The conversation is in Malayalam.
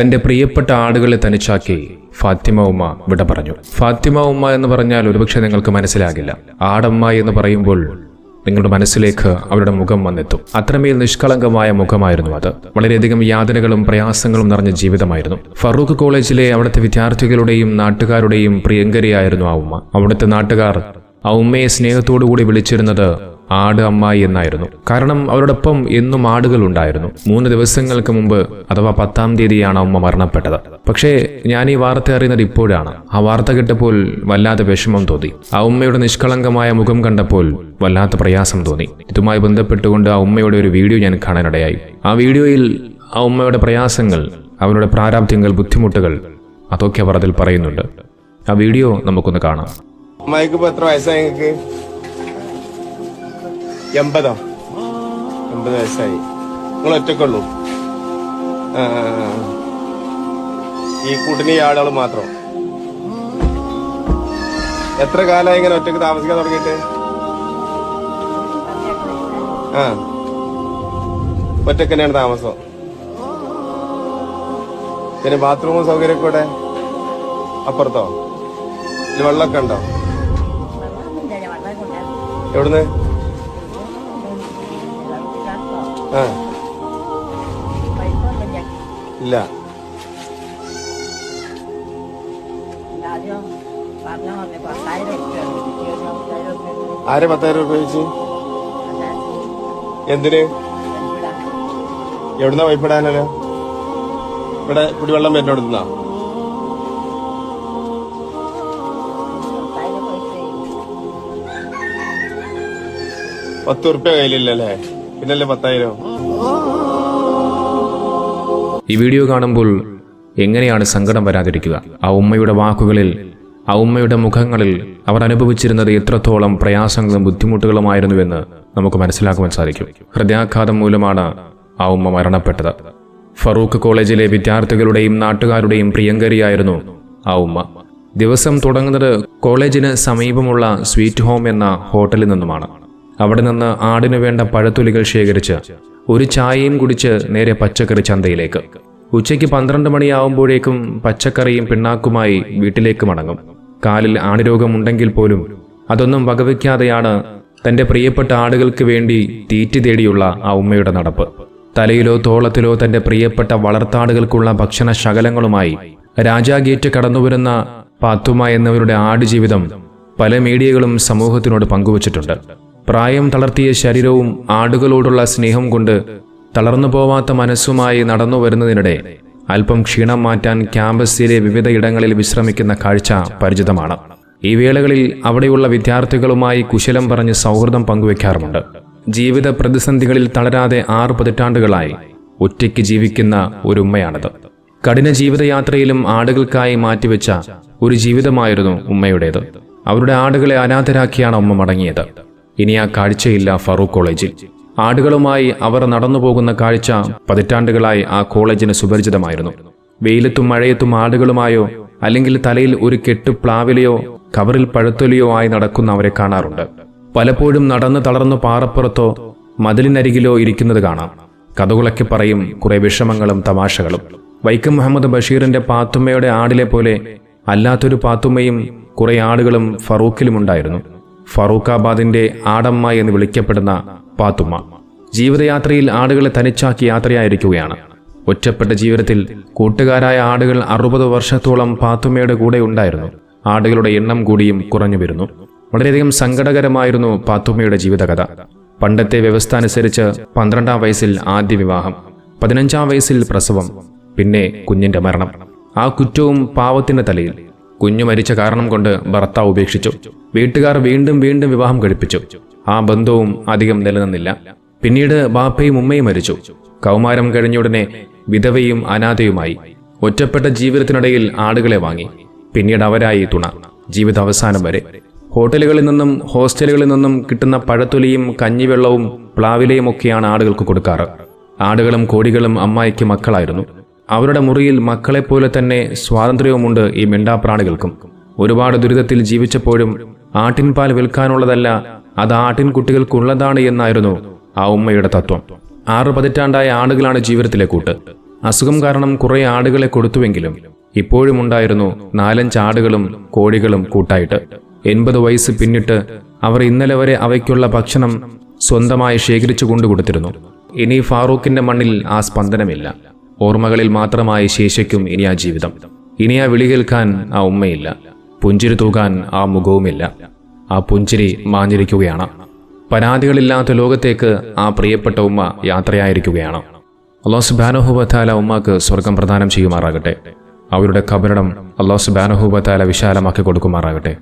തന്റെ പ്രിയപ്പെട്ട ആടുകളെ തനിച്ചാക്കി ഫാത്തിമ ഉമ്മ വിട പറഞ്ഞു. ഫാത്തിമ ഉമ്മ എന്ന് പറഞ്ഞാൽ ഒരുപക്ഷെ നിങ്ങൾക്ക് മനസ്സിലാകില്ല. ആടമ്മ എന്ന് പറയുമ്പോൾ നിങ്ങളുടെ മനസ്സിലേക്ക് അവരുടെ മുഖം വന്നെത്തും. അത്രമേൽ നിഷ്കളങ്കമായ മുഖമായിരുന്നു അത്. വളരെയധികം യാതനകളും പ്രയാസങ്ങളും നിറഞ്ഞ ജീവിതമായിരുന്നു. ഫറൂഖ് കോളേജിലെ അവിടുത്തെ വിദ്യാർത്ഥികളുടെയും നാട്ടുകാരുടെയും പ്രിയങ്കരിയായിരുന്നു ആ ഉമ്മ. അവിടുത്തെ നാട്ടുകാർ ആ ഉമ്മയെ സ്നേഹത്തോടുകൂടി വിളിച്ചിരുന്നത് ആട് അമ്മായി എന്നായിരുന്നു. കാരണം അവരോടൊപ്പം എന്നും ആടുകൾ ഉണ്ടായിരുന്നു മൂന്ന് ദിവസങ്ങൾക്ക് മുമ്പ് അഥവാ പത്താം തീയതിയാണ് അമ്മ മരണപ്പെട്ടത്. പക്ഷേ ഞാൻ ഈ വാർത്ത അറിയുന്നത് ഇപ്പോഴാണ്. ആ വാർത്ത കേട്ടപ്പോൾ വല്ലാത്ത വിഷമം തോന്നി. ആ ഉമ്മയുടെ നിഷ്കളങ്കമായ മുഖം കണ്ടപ്പോൾ വല്ലാത്ത പ്രയാസം തോന്നി. ഇതുമായി ബന്ധപ്പെട്ടുകൊണ്ട് ആ ഉമ്മയുടെ ഒരു വീഡിയോ ഞാൻ കാണാനിടയായി. ആ വീഡിയോയിൽ ആ ഉമ്മയുടെ പ്രയാസങ്ങൾ അവരുടെ പ്രാരാബ്ദ്യങ്ങൾ ബുദ്ധിമുട്ടുകൾ അതൊക്കെ അവർ അതിൽ പറയുന്നുണ്ട്. ആ വീഡിയോ നമുക്കൊന്ന് കാണാം. അമ്മായിക്ക് എത്ര വയസ്സായി എൺപതോ? എൺപത് വയസ്സായി. നിങ്ങൾ ഒറ്റക്കുള്ളൂ. ഈ കൂട്ടിന് ഈ ആളുകൾ മാത്രം. എത്ര കാലമായി ഇങ്ങനെ ഒറ്റയ്ക്ക് താമസിക്കാൻ തുടങ്ങിയിട്ട്? ആ. ഒറ്റയ്ക്ക് തന്നെയാണ് താമസം. പിന്നെ ബാത്റൂമും സൗകര്യമൊക്കെ ഇവിടെ അപ്പുറത്തോ? ഇതിൽ വെള്ളമൊക്കെ ഉണ്ടോ? എവിടുന്ന്? ഇല്ല. ആരെ പത്തായിരം രൂപ വെച്ച് എന്തിന്? എവിടുന്നാ വൈപ്പിടാനല്ലോ ഇവിടെ കുടിവെള്ളം വരുന്നോടുന്നാ പത്ത് ഉറുപ്പ്യ കയ്യിലില്ലല്ലേ? പിന്നല്ലേ പത്തായിരം. ഈ വീഡിയോ കാണുമ്പോൾ എങ്ങനെയാണ് സങ്കടം വരാതിരിക്കുക? ആ ഉമ്മയുടെ വാക്കുകളിൽ ആ ഉമ്മയുടെ മുഖങ്ങളിൽ അവർ അനുഭവിച്ചിരുന്നത് എത്രത്തോളം പ്രയാസങ്ങളും ബുദ്ധിമുട്ടുകളുമായിരുന്നുവെന്ന് നമുക്ക് മനസ്സിലാക്കുവാൻ സാധിക്കും. ഹൃദയാഘാതം മൂലമാണ് ആ ഉമ്മ മരണപ്പെട്ടത്. ഫറൂഖ് കോളേജിലെ വിദ്യാർത്ഥികളുടെയും നാട്ടുകാരുടെയും പ്രിയങ്കരിയായിരുന്നു ആ ഉമ്മ. ദിവസം തുടങ്ങുന്നത് കോളേജിന് സമീപമുള്ള സ്വീറ്റ് ഹോം എന്ന ഹോട്ടലിൽ നിന്നുമാണ്. അവിടെ നിന്ന് ആടിനു വേണ്ട പഴത്തൊലികൾ ശേഖരിച്ച് ഒരു ചായയും കുടിച്ച് നേരെ പച്ചക്കറി ചന്തയിലേക്ക്. ഉച്ചയ്ക്ക് പന്ത്രണ്ട് മണിയാവുമ്പോഴേക്കും പച്ചക്കറിയും പിണ്ണാക്കുമായി വീട്ടിലേക്ക് മടങ്ങും. കാലിൽ ആണിരോഗമുണ്ടെങ്കിൽ പോലും അതൊന്നും വകവയ്ക്കാതെയാണ് തന്റെ പ്രിയപ്പെട്ട ആടുകൾക്ക് വേണ്ടി തീറ്റി തേടിയുള്ള ആ ഉമ്മയുടെ നടപ്പ്. തലയിലോ തോളത്തിലോ തന്റെ പ്രിയപ്പെട്ട വളർത്താടുകൾക്കുള്ള ഭക്ഷണ ശകലങ്ങളുമായി രാജാ രാജാഗേറ്റ് കടന്നുവരുന്ന പാത്തുമ എന്നിവരുടെ ആടുജീവിതം പല മീഡിയകളും സമൂഹത്തിനോട് പങ്കുവച്ചിട്ടുണ്ട്. പ്രായം തളർത്തിയ ശരീരവും ആടുകളോടുള്ള സ്നേഹം കൊണ്ട് തളർന്നു പോവാത്ത മനസ്സുമായി നടന്നു വരുന്നതിനിടെ അല്പം ക്ഷീണം മാറ്റാൻ ക്യാമ്പസിലെ വിവിധ ഇടങ്ങളിൽ വിശ്രമിക്കുന്ന കാഴ്ച പരിചിതമാണ്. ഈ വേളകളിൽ അവിടെയുള്ള വിദ്യാർത്ഥികളുമായി കുശലം പറഞ്ഞ് സൗഹൃദം പങ്കുവെക്കാറുമുണ്ട്. ജീവിത പ്രതിസന്ധികളിൽ തളരാതെ ആറ് പതിറ്റാണ്ടുകളായി ഒറ്റയ്ക്ക് ജീവിക്കുന്ന ഒരു ഉമ്മയാണത്. കഠിന ജീവിതയാത്രയിലും ആടുകൾക്കായി മാറ്റിവെച്ച ഒരു ജീവിതമായിരുന്നു ഉമ്മയുടേത്. അവരുടെ ആടുകളെ അനാഥരാക്കിയാണ് ഉമ്മ മടങ്ങിയത്. ഇനി ആ കാഴ്ചയില്ല ഫറൂഖ് കോളേജിൽ. ആടുകളുമായി അവർ നടന്നു പോകുന്ന കാഴ്ച പതിറ്റാണ്ടുകളായി ആ കോളേജിന് സുപരിചിതമായിരുന്നു. വെയിലത്തും മഴയത്തും ആടുകളുമായോ അല്ലെങ്കിൽ തലയിൽ ഒരു കെട്ട് പ്ലാവിലയോ കവറിൽ പഴുത്തൊലിയോ ആയി നടക്കുന്ന അവരെ കാണാറുണ്ട്. പലപ്പോഴും നടന്ന് തളർന്നു പാറപ്പുറത്തോ മതിലിനരികിലോ ഇരിക്കുന്നത് കാണാം. കഥകളൊക്കെ പറയും കുറെ വിഷമങ്ങളും തമാശകളും. വൈക്കം മുഹമ്മദ് ബഷീറിന്റെ പാത്തുമ്മയുടെ ആടിലെ പോലെ അല്ലാത്തൊരു പാത്തുമ്മയും കുറെ ആടുകളും ഫറൂഖിലുമുണ്ടായിരുന്നു. ഫറൂഖാബാദിന്റെ ആടമ്മ എന്ന് വിളിക്കപ്പെടുന്ന പാത്തുമ്മ. ജീവിതയാത്രയിൽ ആടുകളെ തനിച്ചാക്കി യാത്രയായിരിക്കുകയാണ്. ഒറ്റപ്പെട്ട ജീവിതത്തിൽ കൂട്ടുകാരായ ആടുകൾ അറുപത് വർഷത്തോളം പാത്തുമ്മയുടെ കൂടെ ഉണ്ടായിരുന്നു. ആടുകളുടെ എണ്ണം കൂടിയും കുറഞ്ഞു വരുന്നു. വളരെയധികം സങ്കടകരമായിരുന്നു പാത്തുമ്മയുടെ ജീവിതകഥ. പണ്ടത്തെ വ്യവസ്ഥ അനുസരിച്ച് പന്ത്രണ്ടാം വയസ്സിൽ ആദ്യ വിവാഹം പതിനഞ്ചാം വയസ്സിൽ പ്രസവം പിന്നെ കുഞ്ഞിന്റെ മരണം. ആ കുറ്റവും പാവത്തിന്റെ തലയിൽ. കുഞ്ഞു മരിച്ച കാരണം കൊണ്ട് ഭർത്താവ് ഉപേക്ഷിച്ചു. വീട്ടുകാർ വീണ്ടും വീണ്ടും വിവാഹം കഴിപ്പിച്ചു. ആ ബന്ധവും അധികം നിലനിന്നില്ല. പിന്നീട് ബാപ്പയും ഉമ്മയും മരിച്ചു. കൗമാരം കഴിഞ്ഞുടനെ വിധവയും അനാഥയുമായി ഒറ്റപ്പെട്ട ജീവിതത്തിനിടയിൽ ആടുകളെ വാങ്ങി. പിന്നീട് അവരായി തുണ. ജീവിത അവസാനം വരെ. ഹോട്ടലുകളിൽ നിന്നും ഹോസ്റ്റലുകളിൽ നിന്നും കിട്ടുന്ന പഴത്തൊലിയും കഞ്ഞിവെള്ളവും പ്ലാവിലയും ഒക്കെയാണ് ആടുകൾക്ക് കൊടുക്കാറ്. ആടുകളും കോടികളും അമ്മായിക്ക് മക്കളായിരുന്നു. അവരുടെ മുറിയിൽ മക്കളെപ്പോലെ തന്നെ സ്വാതന്ത്ര്യവുമുണ്ട് ഈ മിണ്ടാപ്രാണികൾക്കും. ഒരുപാട് ദുരിതത്തിൽ ജീവിച്ചപ്പോഴും ആട്ടിൻപാൽ വിൽക്കാനുള്ളതല്ല അത് ആട്ടിൻകുട്ടികൾക്കുള്ളതാണ് എന്നായിരുന്നു ആ ഉമ്മയുടെ തത്വം. ആറ് പതിറ്റാണ്ടായ ആടുകളാണ് ജീവിതത്തിലെ കൂട്ട്. അസുഖം കാരണം കുറേ ആടുകളെ കൊടുത്തുവെങ്കിലും ഇപ്പോഴും ഉണ്ടായിരുന്നു നാലഞ്ച് ആടുകളും കോഴികളും കൂട്ടായിട്ട്. എൺപത് വയസ്സ് പിന്നിട്ട് അവർ ഇന്നലെ വരെ അവയ്ക്കുള്ള ഭക്ഷണം സ്വന്തമായി ശേഖരിച്ചു കൊണ്ടുകൊടുത്തിരുന്നു. ഇനി ഫാറൂഖിന്റെ മണ്ണിൽ ആ സ്പന്ദനമില്ല. ഓർമ്മകളിൽ മാത്രമായി ശേഷിക്കും ഇനി ആ ജീവിതം. ഇനി ആ വിളി കേൾക്കാൻ ആ ഉമ്മയില്ല. പുഞ്ചിരി തൂകാൻ ആ മുഖവുമില്ല. ആ പുഞ്ചിരി മാഞ്ഞിരിക്കുകയാണ്. പരാതികളില്ലാത്ത ലോകത്തേക്ക് ആ പ്രിയപ്പെട്ട ഉമ്മ യാത്രയായിരിക്കുകയാണ്. അള്ളാഹു സുബാനഹുബത്താല ഉമ്മക്ക് സ്വർഗം പ്രദാനം ചെയ്യുമാറാകട്ടെ. അവരുടെ കബറിടം അള്ളാഹു സുബാനഹുബത്താല വിശാലമാക്കി കൊടുക്കുമാറാകട്ടെ.